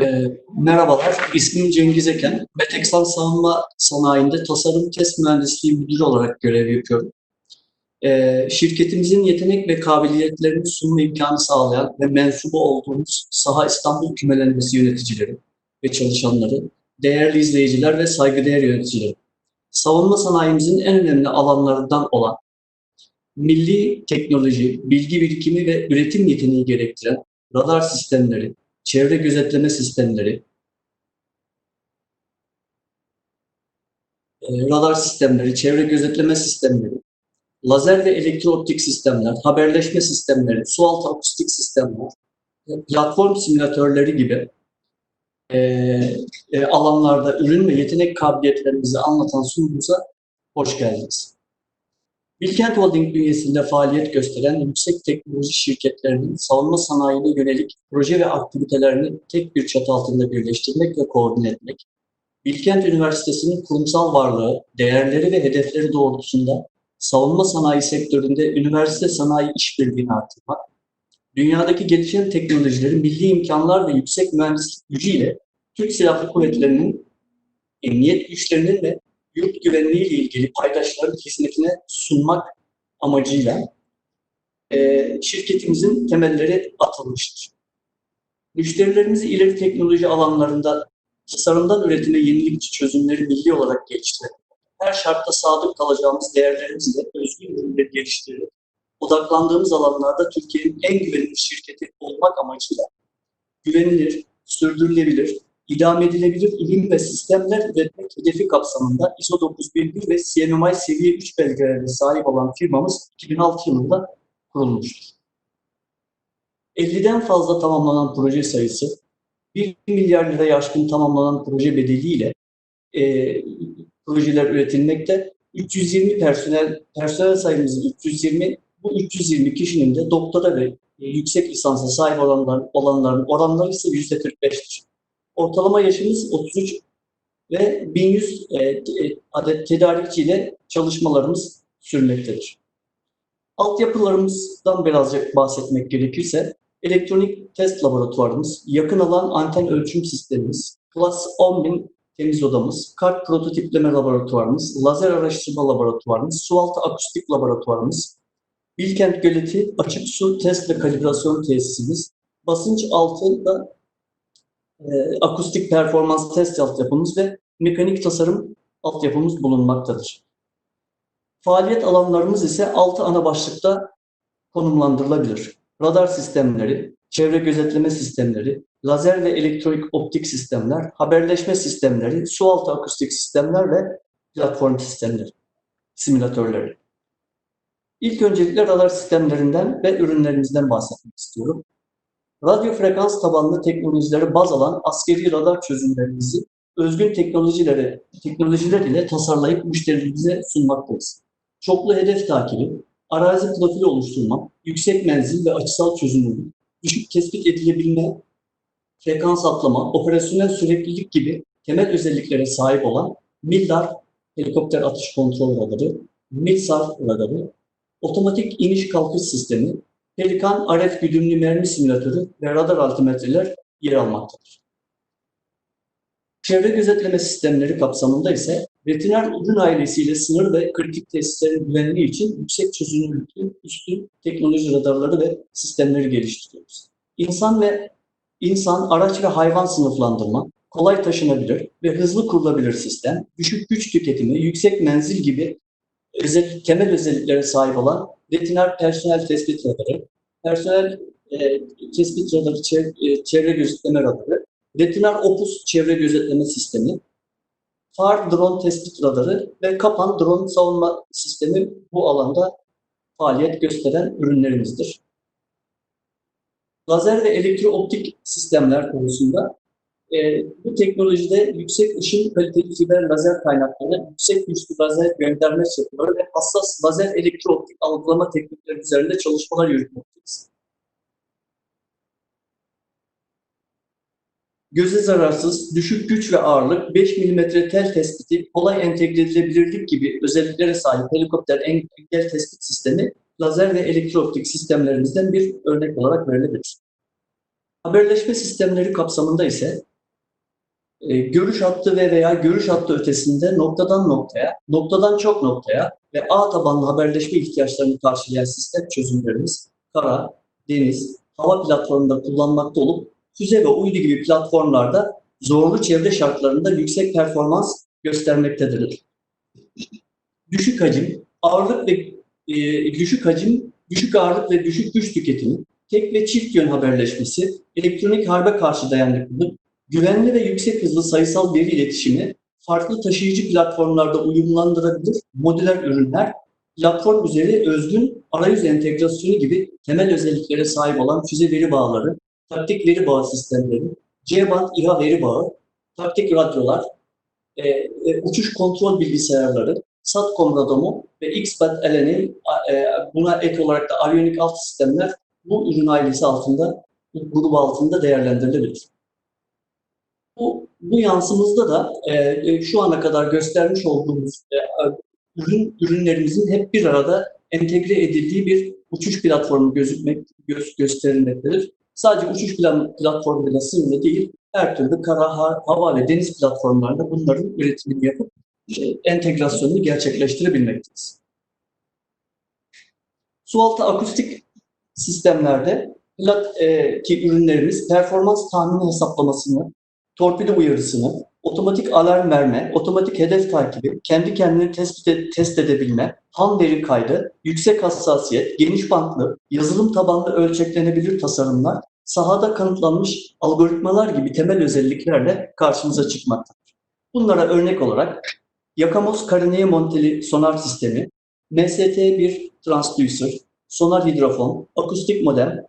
Ee, merhabalar, ismim Cengiz Eken. Beteksan Savunma Sanayi'nde Tasarım Test Mühendisliği Müdürü olarak görev yapıyorum. Ee, şirketimizin yetenek ve kabiliyetlerini sunma imkanı sağlayan ve mensubu olduğumuz Saha İstanbul Kümelenmesi yöneticileri ve çalışanları, değerli izleyiciler ve saygıdeğer yöneticileri. Savunma sanayimizin en önemli alanlarından olan milli teknoloji, bilgi birikimi ve üretim yeteneği gerektiren radar sistemleri, çevre gözetleme sistemleri, e, radar sistemleri, çevre gözetleme sistemleri, lazer ve elektrooptik sistemler, haberleşme sistemleri, sualtı akustik sistemler, platform simülatörleri gibi e, e, alanlarda ürün ve yetenek kabiliyetlerimizi anlatan sunumuza hoş geldiniz. Bilkent Holding bünyesinde faaliyet gösteren yüksek teknoloji şirketlerinin savunma sanayine yönelik proje ve aktivitelerini tek bir çatı altında birleştirmek ve koordine etmek, Bilkent Üniversitesi'nin kurumsal varlığı, değerleri ve hedefleri doğrultusunda savunma sanayi sektöründe üniversite sanayi işbirliğini artırmak, dünyadaki gelişen teknolojileri milli imkanlar ve yüksek mühendislik gücüyle Türk Silahlı Kuvvetleri'nin emniyet güçlerinin ve yurt güvenliği ile ilgili paydaşların hizmetine sunmak amacıyla e, şirketimizin temelleri atılmıştır. Müşterilerimizi ileri teknoloji alanlarında tasarımdan üretime yenilikçi çözümleri milli olarak geliştirmek, her şartta sadık kalacağımız değerlerimizle özgün ürünleri geliştirerek, odaklandığımız alanlarda Türkiye'nin en güvenilir şirketi olmak amacıyla güvenilir, sürdürülebilir, idam edilebilir ürün ve sistemler üretmek hedefi kapsamında ISO 9001 ve CMMI seviye 3 belgelerine sahip olan firmamız 2006 yılında kurulmuştur. 50'den fazla tamamlanan proje sayısı, 1 milyar liraya aşkın tamamlanan proje bedeliyle e, projeler üretilmekte. 320 personel, personel sayımız 320, bu 320 kişinin de doktora ve yüksek lisansa sahip olanların, olanların oranları ise %45'tir. Ortalama yaşımız 33 ve 1100 e, e, adet tedarikçiyle çalışmalarımız sürmektedir. Altyapılarımızdan birazcık bahsetmek gerekirse, elektronik test laboratuvarımız, yakın alan anten ölçüm sistemimiz, Plus 10.000 temiz odamız, kart prototipleme laboratuvarımız, lazer araştırma laboratuvarımız, sualtı akustik laboratuvarımız, Bilkent Göleti açık su test ve kalibrasyon tesisimiz, basınç altında e, akustik performans test altyapımız ve mekanik tasarım altyapımız bulunmaktadır. Faaliyet alanlarımız ise altı ana başlıkta konumlandırılabilir. Radar sistemleri, çevre gözetleme sistemleri, lazer ve elektronik optik sistemler, haberleşme sistemleri, sualtı akustik sistemler ve platform sistemleri, simülatörleri. İlk öncelikle radar sistemlerinden ve ürünlerimizden bahsetmek istiyorum. Radyo frekans tabanlı teknolojileri baz alan askeri radar çözümlerimizi özgün teknolojileri, teknolojiler ile tasarlayıp müşterilerimize sunmaktayız. Çoklu hedef takibi, arazi profili oluşturma, yüksek menzil ve açısal çözünürlük, düşük tespit edilebilme, frekans atlama, operasyonel süreklilik gibi temel özelliklere sahip olan MILDAR helikopter atış kontrol radarı, MILSAR radarı, otomatik iniş kalkış sistemi, Pelikan RF güdümlü mermi simülatörü ve radar altimetreler yer almaktadır. Çevre gözetleme sistemleri kapsamında ise veteriner ürün ailesiyle sınır ve kritik tesislerin güvenliği için yüksek çözünürlüklü üstün teknoloji radarları ve sistemleri geliştiriyoruz. İnsan ve insan, araç ve hayvan sınıflandırma, kolay taşınabilir ve hızlı kurulabilir sistem, düşük güç tüketimi, yüksek menzil gibi özel, temel özelliklere sahip olan veteriner personel tespit radarı, personel e, tespit radarı, çevre, e, çevre gözetleme radarı, veteriner opus çevre gözetleme sistemi, FAR drone tespit radarı ve Kapan drone savunma sistemi bu alanda faaliyet gösteren ürünlerimizdir. Lazer ve elektrooptik sistemler konusunda e, bu teknolojide yüksek ışın kaliteli fiber lazer kaynakları, yüksek güçlü lazer gönderme çapıları ve hassas lazer elektrooptik algılama teknikleri üzerinde çalışmalar yürütmekteyiz. Göze zararsız, düşük güç ve ağırlık, 5 mm tel tespiti, kolay entegre edilebilirlik gibi özelliklere sahip helikopter engel tespit sistemi lazer ve elektrooptik sistemlerimizden bir örnek olarak verilebilir. Haberleşme sistemleri kapsamında ise e, görüş hattı ve veya görüş hattı ötesinde noktadan noktaya, noktadan çok noktaya ve ağ tabanlı haberleşme ihtiyaçlarını karşılayan sistem çözümlerimiz kara, deniz, hava platformunda kullanmakta olup füze ve uydu gibi platformlarda zorlu çevre şartlarında yüksek performans göstermektedir. Düşük hacim, ağırlık ve e, düşük hacim, düşük ağırlık ve düşük güç tüketimi, tek ve çift yön haberleşmesi, elektronik harbe karşı dayanıklılık, güvenli ve yüksek hızlı sayısal veri iletişimi, farklı taşıyıcı platformlarda uyumlandırabilir modüler ürünler, platform üzeri özgün arayüz entegrasyonu gibi temel özelliklere sahip olan füze veri bağları, taktik veri bağı sistemleri, C-band İHA veri bağı, taktik radyolar, e, e, uçuş kontrol bilgisayarları, SATCOM radomu ve X-band LNA, e, buna ek olarak da aviyonik alt sistemler bu ürün ailesi altında, bu grubu altında değerlendirilebilir. Bu, bu yansımızda da e, şu ana kadar göstermiş olduğumuz e, ürün ürünlerimizin hep bir arada entegre edildiği bir uçuş platformu gözükmek gö gösterilmektedir. Sadece uçuş plan platformuyla sınırlı değil, her türlü kara, hava ve deniz platformlarında bunların üretimini yapıp e, entegrasyonunu gerçekleştirebilmekteyiz. Sualtı akustik sistemlerde e, ki ürünlerimiz performans tahmini hesaplamasını, torpido uyarısını, otomatik alarm verme, otomatik hedef takibi, kendi kendini tespit et, test edebilme, ham veri kaydı, yüksek hassasiyet, geniş bantlı, yazılım tabanlı ölçeklenebilir tasarımlar, sahada kanıtlanmış algoritmalar gibi temel özelliklerle karşımıza çıkmaktadır. Bunlara örnek olarak Yakamos karineye monteli sonar sistemi, MST1 transducer, sonar hidrofon, akustik modem,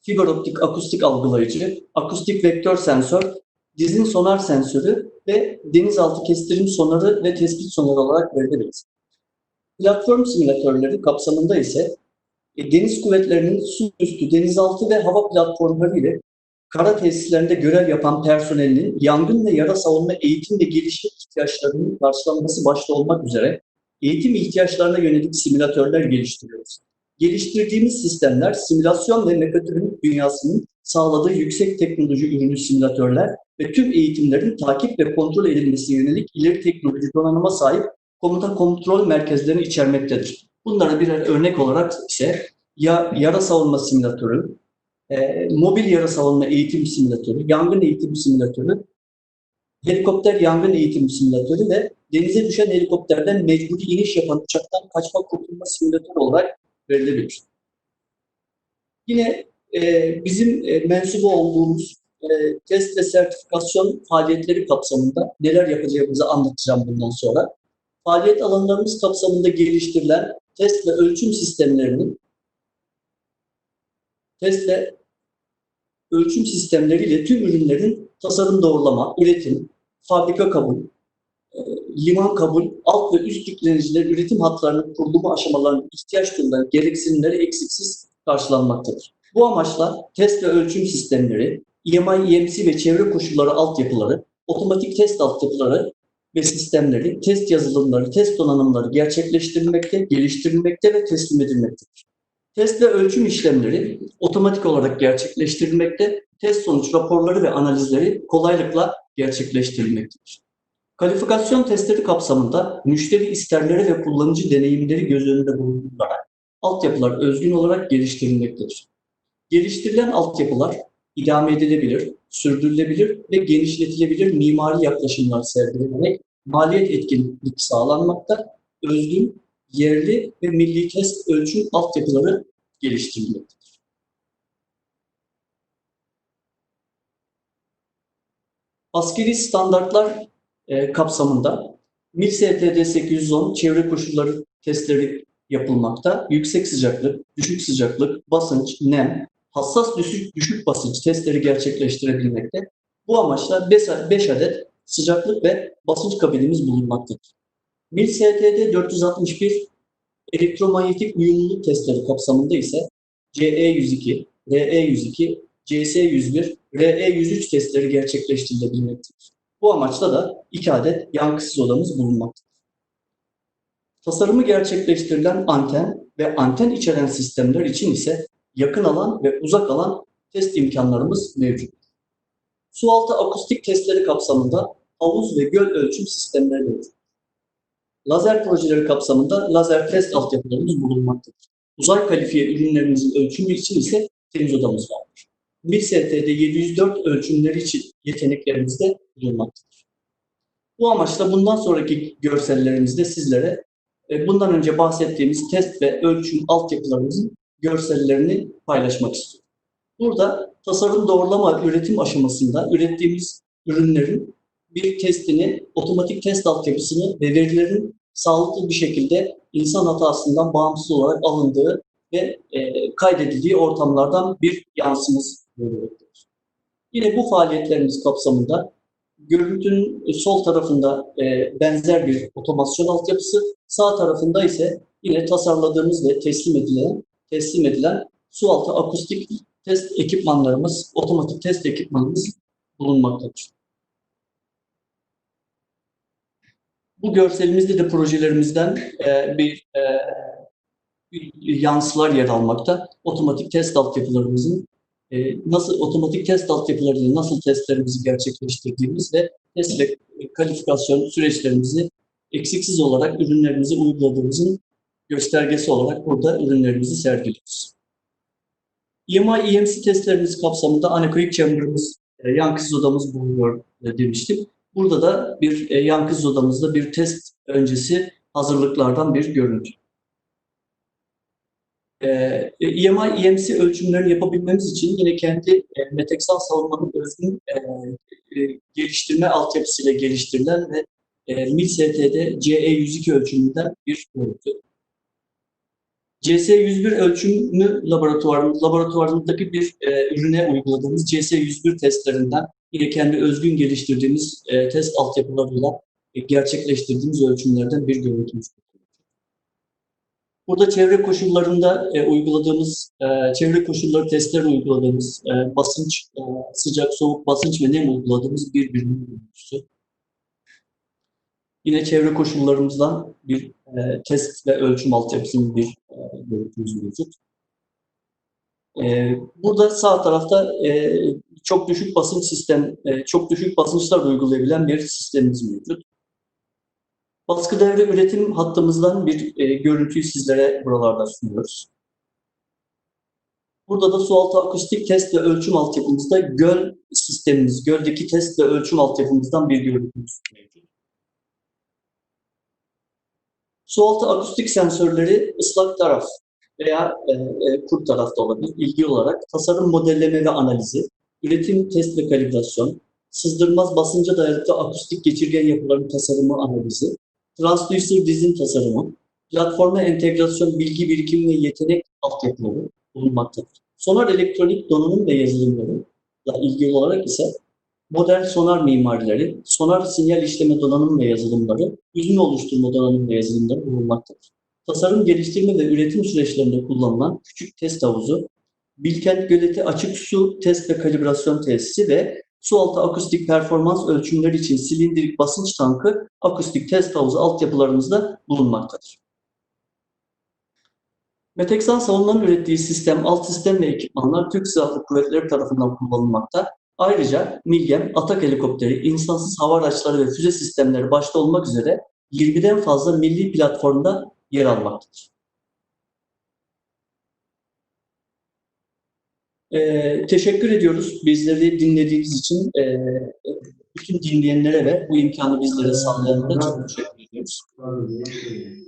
fiber optik akustik algılayıcı, akustik vektör sensör, dizin sonar sensörü ve denizaltı kestirim sonarı ve tespit sonarı olarak verilebilir. Platform simülatörleri kapsamında ise e, deniz kuvvetlerinin su üstü, denizaltı ve hava platformları ile kara tesislerinde görev yapan personelinin yangın ve yara savunma eğitim ve gelişim ihtiyaçlarının karşılanması başta olmak üzere eğitim ihtiyaçlarına yönelik simülatörler geliştiriyoruz. Geliştirdiğimiz sistemler simülasyon ve mekatronik dünyasının sağladığı yüksek teknoloji ürünü simülatörler ve tüm eğitimlerin takip ve kontrol edilmesi yönelik ileri teknoloji donanıma sahip komuta kontrol merkezlerini içermektedir. Bunlara birer örnek olarak ise ya yara savunma simülatörü, e, mobil yara savunma eğitim simülatörü, yangın eğitim simülatörü, helikopter yangın eğitim simülatörü ve denize düşen helikopterden mecburi iniş yapan uçaktan kaçma kurtulma simülatörü olarak verilebilir. Yine e, bizim e, mensubu olduğumuz e, test ve sertifikasyon faaliyetleri kapsamında neler yapacağımızı anlatacağım bundan sonra. Faaliyet alanlarımız kapsamında geliştirilen test ve ölçüm sistemlerinin test ve ölçüm sistemleriyle tüm ürünlerin tasarım doğrulama, üretim, fabrika kabul, liman kabul, alt ve üst yükleniciler üretim hatlarının kurulumu aşamalarının ihtiyaç duyulan gereksinimleri eksiksiz karşılanmaktadır. Bu amaçla test ve ölçüm sistemleri, EMI, EMC ve çevre koşulları altyapıları, otomatik test altyapıları ve sistemleri, test yazılımları, test donanımları gerçekleştirilmekte, geliştirilmekte ve teslim edilmektedir. Test ve ölçüm işlemleri otomatik olarak gerçekleştirilmekte, test sonuç raporları ve analizleri kolaylıkla gerçekleştirilmektedir. Kalifikasyon testleri kapsamında müşteri isterleri ve kullanıcı deneyimleri göz önünde bulundurularak altyapılar özgün olarak geliştirilmektedir. Geliştirilen altyapılar idame edilebilir, sürdürülebilir ve genişletilebilir mimari yaklaşımlar sergilenerek maliyet etkinlik sağlanmakta, özgün, yerli ve milli test ölçüm altyapıları geliştirilmektedir. Askeri standartlar e, kapsamında MİL STD 810 çevre koşulları testleri yapılmakta. Yüksek sıcaklık, düşük sıcaklık, basınç, nem, hassas düşük, düşük basınç testleri gerçekleştirebilmekte. Bu amaçla 5 adet sıcaklık ve basınç kabinimiz bulunmaktadır. MIL STD 461 elektromanyetik uyumluluk testleri kapsamında ise CE102, RE102, CS101, RE103 testleri gerçekleştirilebilmektedir. Bu amaçla da 2 adet yankısız odamız bulunmaktadır. Tasarımı gerçekleştirilen anten ve anten içeren sistemler için ise yakın alan ve uzak alan test imkanlarımız mevcut. Sualtı akustik testleri kapsamında havuz ve göl ölçüm sistemleri mevcut. Lazer projeleri kapsamında lazer test altyapılarımız bulunmaktadır. Uzay kalifiye ürünlerimizin ölçümü için ise temiz odamız vardır. MİLST'de 704 ölçümleri için yeteneklerimiz de bulunmaktadır. Bu amaçla bundan sonraki görsellerimizde sizlere e, bundan önce bahsettiğimiz test ve ölçüm altyapılarımızın görsellerini paylaşmak istiyorum. Burada tasarım doğrulama üretim aşamasında ürettiğimiz ürünlerin bir testini, otomatik test altyapısını ve verilerin sağlıklı bir şekilde insan hatasından bağımsız olarak alındığı ve e, kaydedildiği ortamlardan bir yansımız görülmektedir. Yine bu faaliyetlerimiz kapsamında görüntünün sol tarafında e, benzer bir otomasyon altyapısı, sağ tarafında ise yine tasarladığımız ve teslim edilen teslim edilen sualtı akustik test ekipmanlarımız, otomatik test ekipmanımız bulunmaktadır. Bu görselimizde de projelerimizden e, bir e, yansılar yer almakta. Otomatik test altyapılarımızın e, nasıl otomatik test altyapılarıyla nasıl testlerimizi gerçekleştirdiğimiz ve test ve kalifikasyon süreçlerimizi eksiksiz olarak ürünlerimizi uyguladığımızın göstergesi olarak burada ürünlerimizi sergiliyoruz. EMI EMC testlerimiz kapsamında anekoik chamber'ımız, e, yankısız odamız bulunuyor e, demiştim. Burada da bir e, yankısız odamızda bir test öncesi hazırlıklardan bir görüntü. E, EMI EMC ölçümlerini yapabilmemiz için yine kendi e, meteksal savunmanın özgün e, e, geliştirme altyapısıyla geliştirilen ve e, MIL-ST'de CE102 ölçümünden bir görüntü. CS101 ölçümü laboratuvarımız, laboratuvarımızdaki bir e, ürüne uyguladığımız CS101 testlerinden yine kendi özgün geliştirdiğimiz e, test altyapılarıyla e, gerçekleştirdiğimiz ölçümlerden bir görüntümüz. Burada çevre koşullarında e, uyguladığımız, e, çevre koşulları testleri uyguladığımız e, basınç, e, sıcak, soğuk, basınç ve nem uyguladığımız bir birim görüntüsü. Yine çevre koşullarımızdan bir e, test ve ölçüm altyapısının bir e, görüntümüz mevcut. E, burada sağ tarafta e, çok düşük basınç sistem, e, çok düşük basınçlar uygulayabilen bir sistemimiz mevcut. Baskı devre üretim hattımızdan bir e, görüntüyü sizlere buralarda sunuyoruz. Burada da sualtı akustik test ve ölçüm altyapımızda göl sistemimiz, göldeki test ve ölçüm altyapımızdan bir görüntümüz mevcut. Sualtı akustik sensörleri ıslak taraf veya e, e, kuru tarafta olabilir. İlgi olarak tasarım modelleme ve analizi, üretim test ve kalibrasyon, sızdırmaz basınca dayanıklı akustik geçirgen yapıların tasarımı analizi, transducer dizin tasarımı, platforma entegrasyon bilgi birikimi ve yetenek altyapıları bulunmaktadır. Sonar elektronik donanım ve yazılımlarıyla ilgili olarak ise modern sonar mimarileri, sonar sinyal işleme donanım ve yazılımları, yüzme oluşturma donanım ve yazılımları bulunmaktadır. Tasarım, geliştirme ve üretim süreçlerinde kullanılan küçük test havuzu, Bilkent Göleti açık su test ve kalibrasyon tesisi ve sualtı akustik performans ölçümleri için silindirik basınç tankı akustik test havuzu altyapılarımızda bulunmaktadır. Meteksan savunmanın ürettiği sistem, alt sistem ve ekipmanlar Türk Silahlı Kuvvetleri tarafından kullanılmakta. Ayrıca MİLGEM, atak helikopteri, insansız hava araçları ve füze sistemleri başta olmak üzere 20'den fazla milli platformda yer almaktadır. Ee, teşekkür ediyoruz bizleri dinlediğiniz için. Ee, bütün dinleyenlere ve bu imkanı bizlere sağlayanlara çok teşekkür ediyoruz.